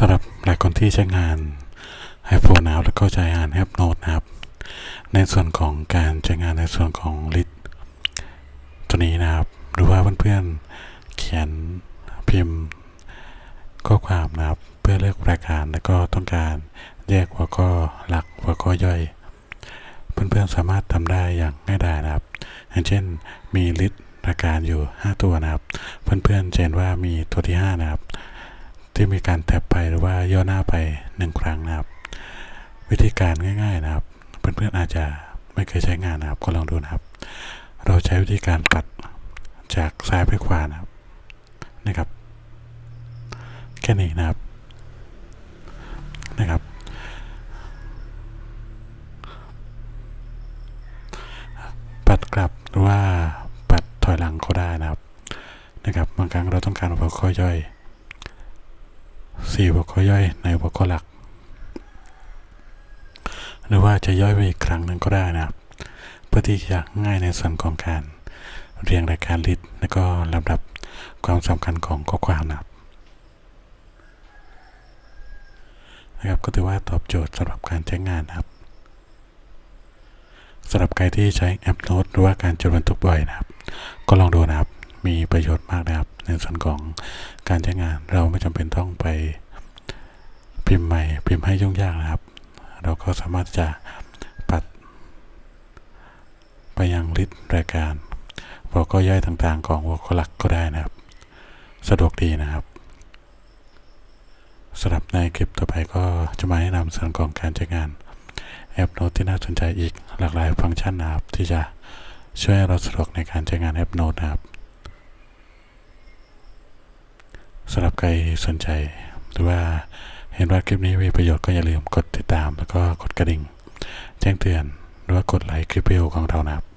สำหรับหลายคนที่ใช้งาน iPhone นะครับแล้วก็ใช้งาน App Note นะครับ ในส่วนของการใช้งานในส่วนของลิสตัวนี้นะครับหรือว่าเพื่อนๆเขียนพิมพ์ข้อความนะครับ เพื่อเลือกรายการแล้วก็ต้องการแยกหัวข้อหลักหัวข้อย่อย เพื่อนๆสามารถทำได้อย่างง่ายดายนะครับ อย่างเช่นมีลิสต์รายการอยู่ 5 ตัวนะครับ เพื่อนๆจะเห็นว่ามีตัวที่ 5 นะครับ ที่มีการแท็บไปหรือว่าย่อหน้าไป 1 ครั้งนะครับ วิธีการง่าย ๆนะครับ เพื่อนๆอาจจะไม่เคยใช้งานนะครับ ก็ลองดูนะครับ เราใช้วิธีการปัดจากซ้ายไปขวานะครับนะครับ แค่นี้นะครับนะครับปัดกลับหรือว่าปัดถอยหลังก็ได้นะครับนะครับ บางครั้งเราต้องการหัวข้อย่อย สี่หัวข้อย่อยในหัวข้อหลัก หรือว่าจะย่อยไปอีกครั้งหนึ่งก็ได้นะครับ เพื่อที่จะง่ายในส่วนของการเรียงรายการลิสต์และก็ลำดับความสำคัญของข้อความนะครับนะครับก็ถือว่าตอบโจทย์สำหรับการใช้งานนะครับสำหรับใครที่ใช้แอปโน้ตหรือว่าการจดบันทึกบ่อยนะครับ ก็ลองดูนะครับ มีประโยชน์มากนะครับ ในส่วนของการใช้งานเราไม่จำเป็นต้องไป พิมพ์ใหม่พิมพ์ให้ยุ่งยากนะครับ เราก็สามารถจะปัด ไปยังลิสต์รายการหัวข้อย่อยต่างๆ ของหัวข้อหลักก็ได้นะครับ สะดวกดีนะครับสำหรับในคลิปต่อไปก็จะมาแนะนำส่วนของการใช้งานแอปโน้ตที่น่าสนใจอีกหลากหลายฟังก์ชันนะครับ ที่จะช่วยเราสะดวกในการใช้งานแอปโน้ตนะครับสำหรับใครสนใจหรือว่า เห็นว่าคลิปนี้มีประโยชน์ก็อย่าลืมกดติดตามแล้วก็กดกระดิ่ง แจ้งเตือนหรือว่ากดไลค์คลิปวิดีโอของเรานะครับ